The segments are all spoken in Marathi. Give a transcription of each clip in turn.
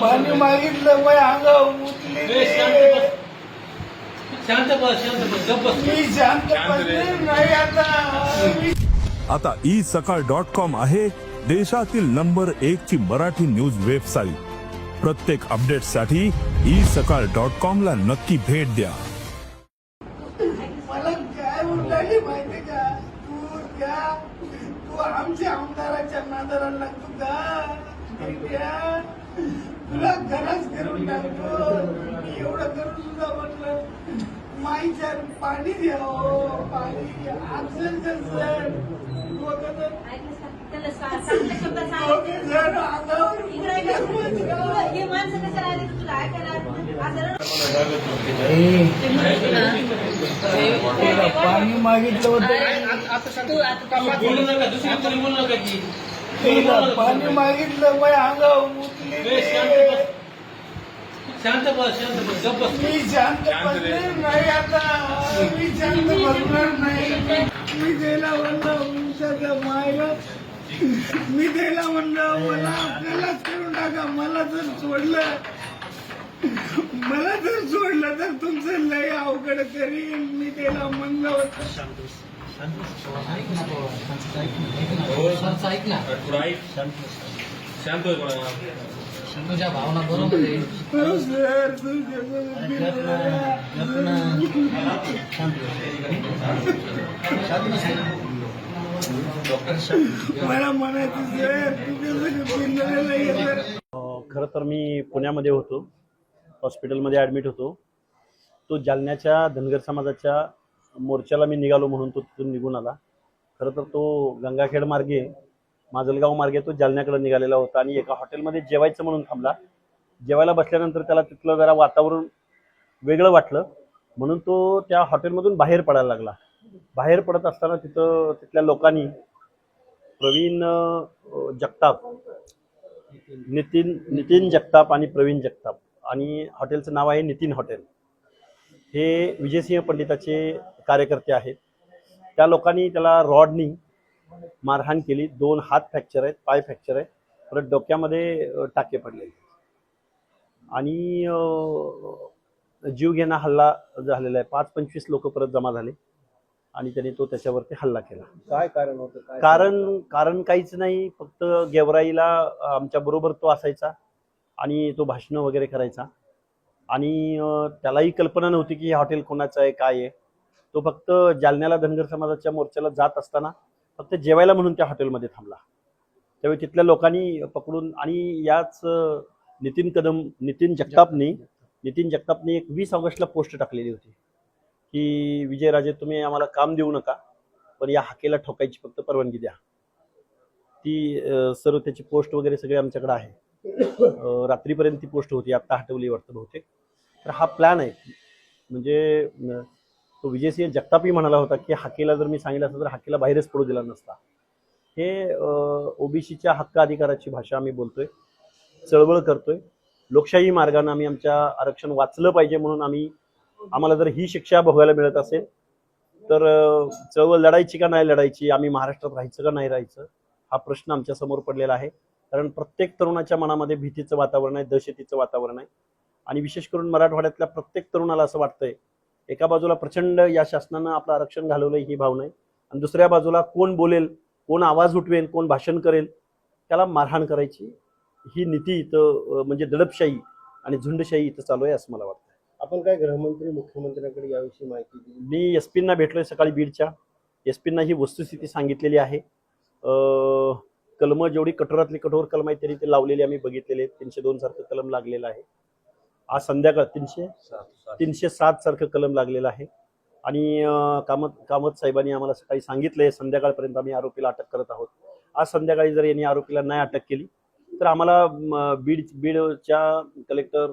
पाणी मागितलं ए, शांत बस. शांत बस शांत बस. गप्प बस. मी शांत बसले नाही आता. आता ई सकाळ डॉट कॉम आहे देशातील नंबर एक ची मराठी न्यूज वेबसाईट. प्रत्येक अपडेटसाठी ई सकाळ डॉट कॉम ला नक्की भेट द्या. आमच्या आमदाराच्या नादाला लागतो का तुला घराच करून टाकतो. एवढं करून सुद्धा म्हटलं माईच्या पाणी द्यावं हो, पाणी. अक्षरशः सर. तर- पाणी मागितलं होतं पाणी मागितलं माझ्या अंगावर शांत बस शांत बस मी शांत बसले नाही आता मी शांत बसणार नाही मी त्याला म्हणलं तुमच्या मायला मी द्यायला म्हणलं मला आपल्यालाच करून टाका मला जर सोडलं मला जर सोडलं तर तुमचं लय अवघड करीन मी त्याला म्हणलं होतं शांत होय बाळा. तुझ्या भावना बरोबर आहे सर तुमच्यासोबत खरं तर मी पुण्यामध्ये होतो. हॉस्पिटलमध्ये ॲडमिट होतो. तो जालन्याच्या धनगर समाजाच्या मोर्चाला मी निघालो म्हणून तो तिथून निघून आला. खरं तर तो गंगाखेड मार्गे माजलगाव मार्गे तो जालन्याकडे निघालेला होता आणि एका हॉटेलमध्ये जेवायचं म्हणून थांबला. जेवायला बसल्यानंतर त्याला तिथलं जरा वातावरण वेगळं वाटलं. म्हणून तो त्या हॉटेलमधून बाहेर पडायला लागला. बाहेर पडत असताना तिथं तिथल्या लोकांनी प्रवीण जगताप नितीन नितीन जगताप आणि प्रवीण जगताप आणि हॉटेलचं नाव आहे नितीन हॉटेल. हे विजयसिंह पंडिताचे कार्यकर्ते आहेत. त्या लोकांनी त्याला रॉडनी मारहाण केली. दोन हात फ्रॅक्चर आहेत पाय फ्रॅक्चर आहे परत डोक्यामध्ये टाके पडलेले आणि जीवघेणा हल्ला झालेला आहे. पाच पंचवीस लोक परत जमा झाले. आणि त्यांनी तो त्याच्यावरती हल्ला केला. काय कारण होतं? काय कारण कारण काहीच नाही फक्त गेवराईला आमच्या बरोबर तो असायचा आणि तो भाषणं वगैरे करायचा. आणि त्यालाही कल्पना नव्हती की हे हॉटेल कोणाचं आहे काय आहे. तो फक्त जालन्याला धनगर समाजाच्या मोर्चाला जात असताना फक्त जेवायला म्हणून त्या हॉटेलमध्ये थांबला. त्यावेळी तिथल्या लोकांनी पकडून आणि याच नितीन कदम नितीन जगतापनी नितीन जगतापनी एक वीस ऑगस्टला पोस्ट टाकलेली होती. की विजयराजे तुम्ही आम्हाला काम देऊ नका पण या हाकेला ठोकायची फक्त परवानगी द्या. ती सर्व त्याची पोस्ट वगैरे सगळे आमच्याकडे आहे. रात्रीपर्यंत ती पोस्ट होती आत्ता हटवली वाटतं बहुतेक. तर हा प्लॅन आहे. म्हणजे तो विजयसिंह जगतापही म्हणाला होता की हाकेला जर मी सांगितलं असतं तर हाकेला बाहेरच पडू दिला नसता. हे ओबीसीच्या हक्क अधिकाराची भाषा आम्ही बोलतोय चळवळ करतोय. लोकशाही मार्गाने आम्ही आमच्या आरक्षण वाचलं पाहिजे म्हणून आम्ही आम्हाला जर ही शिक्षा भोगायला मिळत असेल तर चळवळ लढायची का नाही लढायची आम्ही महाराष्ट्रात राहायचं का नाही राहायचं हा प्रश्न आमच्यासमोर पडलेला आहे. कारण प्रत्येक तरुणाच्या मनामध्ये भीतीचं वातावरण आहे दहशतीचं वातावरण आहे. आणि विशेष करून मराठवाड्यातल्या प्रत्येक तरुणाला असं वाटतंय एका बाजूला प्रचंड या शासनानं आपलं आरक्षण घालवलंय ही भावना आहे. आणि दुसऱ्या बाजूला कोण बोलेल कोण आवाज उठवेल कोण भाषण करेल त्याला मारहाण करायची ही नीती इथं म्हणजे दडपशाही आणि झुंडशाही इथं चालू आहे असं मला वाटतं आपण काय गृहमंत्री मुख्यमंत्र्यांकडे याविषयी माहिती दिली मी एस पींना भेटलोय सकाळी बीडच्या. एस पींना ही वस्तुस्थिती सांगितलेली आहे. कलम कलमं जेवढी कठोरातली कठोर कलम आहे तरी ते लावलेली आम्ही बघितलेले तीनशे दोन सारखं कलम लागलेलं आहे. आज संध्याकाळ तीनशे तीनशे सात सारखं कलम लागलेलं आहे. आणि कामत कामत साहेबांनी आम्हाला सकाळी सांगितलंय संध्याकाळपर्यंत आम्ही आरोपीला अटक करत आहोत. आज संध्याकाळी जर यांनी आरोपीला नाही अटक केली तर आम्हाला बीड बीडच्या कलेक्टर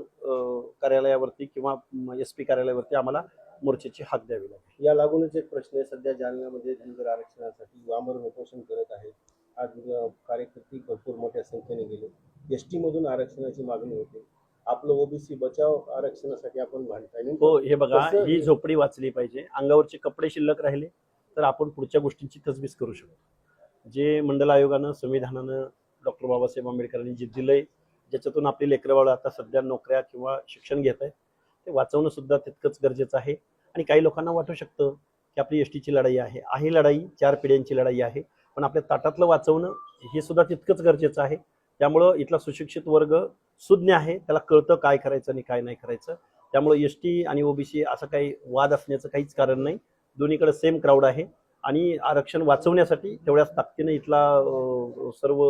कार्यालयावरती किंवा एस पी कार्यालयावरती आम्हाला मोर्चाची हाक द्यावी लागेल. या लागूनच एक प्रश्न आहे. सध्या जालन्यामध्ये धनगर आरक्षणासाठी आमरण उपोषण करत आहेत. आज कार्यकर्ते भरपूर मोठ्या संख्येने गेले. एस मधून आरक्षणाची मागणी होते. आपलं ओबीसी बचाव आरक्षणासाठी आपण भांडताय हो हे बघा ही झोपडी वाचली पाहिजे. अंगावरचे कपडे शिल्लक राहिले तर आपण पुढच्या गोष्टींची तजवीज करू शकतो. जे मंडल आयोगानं संविधानानं डॉक्टर बाबासाहेब आंबेडकरांनी जे दिलंय ज्याच्यातून आपली लेकरं आता सध्या नोकऱ्या किंवा शिक्षण घेत आहे ते वाचवणं सुद्धा तितकंच गरजेचं आहे. आणि काही लोकांना वाटू शकतं की आपली एस टीची लढाई आहे. आहे लढाई चार पिढ्यांची लढाई आहे. पण आपल्या ताटातलं वाचवणं हे सुद्धा तितकंच गरजेचं आहे. त्यामुळं इथला सुशिक्षित वर्ग सुज्ञ आहे. त्याला कळतं काय करायचं आणि काय नाही करायचं. त्यामुळं एस टी आणि ओबीसी असं काही वाद असण्याचं काहीच कारण नाही. दोन्हीकडे सेम क्राऊड आहे. आणि आरक्षण वाचवण्यासाठी तेवढ्याच ताकदीनं इथला सर्व